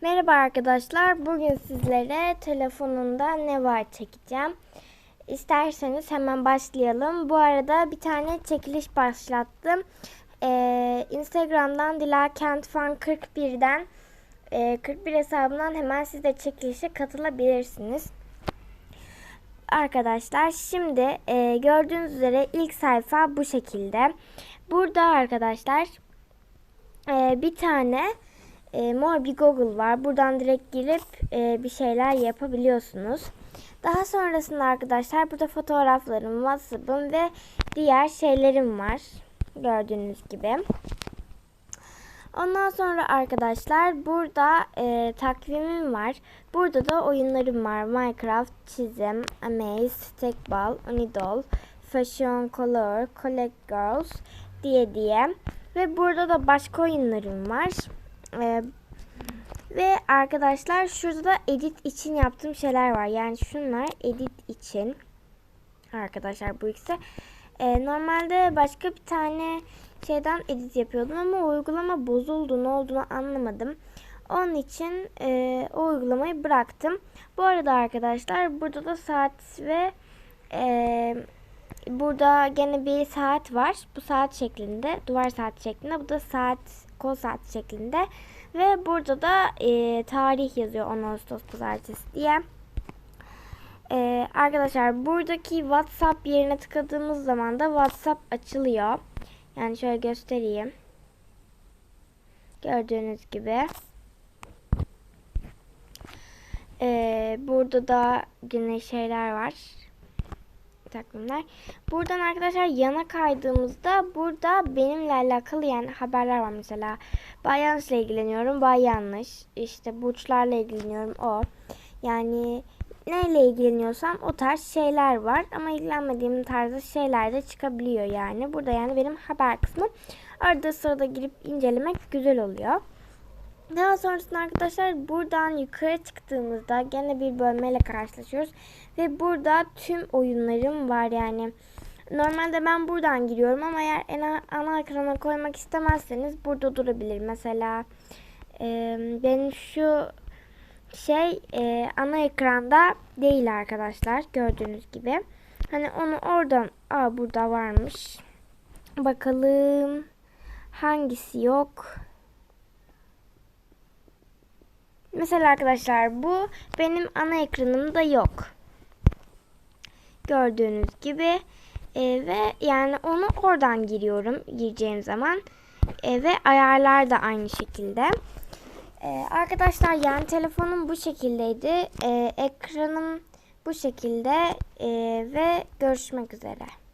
Merhaba arkadaşlar. Bugün sizlere telefonunda ne var çekeceğim. İsterseniz hemen başlayalım. Bu arada bir tane çekiliş başlattım. Ee, Instagram'dan Dilakent Fan 41'den e, 41 hesabından hemen siz de çekilişe katılabilirsiniz. Arkadaşlar şimdi e, gördüğünüz üzere ilk sayfa bu şekilde. Burada arkadaşlar e, bir tane e, mor bir Google var. Buradan direkt girip e, bir şeyler yapabiliyorsunuz. Daha sonrasında arkadaşlar burada fotoğraflarım, WhatsApp'ım ve diğer şeylerim var. Gördüğünüz gibi. Ondan sonra arkadaşlar burada e, takvimim var. Burada da oyunlarım var. Minecraft, Çizim, Amaze, Stickball, Unidol, Fashion Color, Collect Girls diye diye. Ve burada da başka oyunlarım var. E, ve arkadaşlar şurada da edit için yaptığım şeyler var. Yani şunlar edit için. Arkadaşlar bu ikisi. E, normalde başka bir tane şeyden edit yapıyordum ama uygulama bozuldu. Ne olduğunu anlamadım. Onun için e, o uygulamayı bıraktım. Bu arada arkadaşlar burada da saat ve e, burada gene bir saat var. Bu saat şeklinde, duvar saat şeklinde. Bu da saat, kol saat şeklinde. Ve burada da e, tarih yazıyor 10 Ağustos Pazartesi diye. E, arkadaşlar buradaki WhatsApp yerine tıkladığımız zaman da WhatsApp açılıyor. Yani şöyle göstereyim. Gördüğünüz gibi. Ee, burada da yine şeyler var. Takvimler. Buradan arkadaşlar yana kaydığımızda burada benimle alakalı yani haberler var mesela. Bay Yanlış'la ilgileniyorum. Bay Yanlış. İşte burçlarla ilgileniyorum. O. Yani neyle ilgileniyorsam o tarz şeyler var. Ama ilgilenmediğim tarzda şeyler de çıkabiliyor yani. Burada yani benim haber kısmım. Arada sırada girip incelemek güzel oluyor. Daha sonrasında arkadaşlar buradan yukarı çıktığımızda gene bir bölmeyle karşılaşıyoruz. Ve burada tüm oyunlarım var yani. Normalde ben buradan giriyorum ama eğer ana, ana ekrana koymak istemezseniz burada durabilir. Mesela e, benim şu şey e, ana ekranda değil arkadaşlar gördüğünüz gibi. Hani onu oradan aa burada varmış. Bakalım hangisi yok. Mesela arkadaşlar bu benim ana ekranımda yok. Gördüğünüz gibi e, ve yani onu oradan giriyorum gireceğim zaman e, ve ayarlar da aynı şekilde. Ee, arkadaşlar yani telefonum bu şekildeydi. Ee, ekranım bu şekilde ee, ve görüşmek üzere.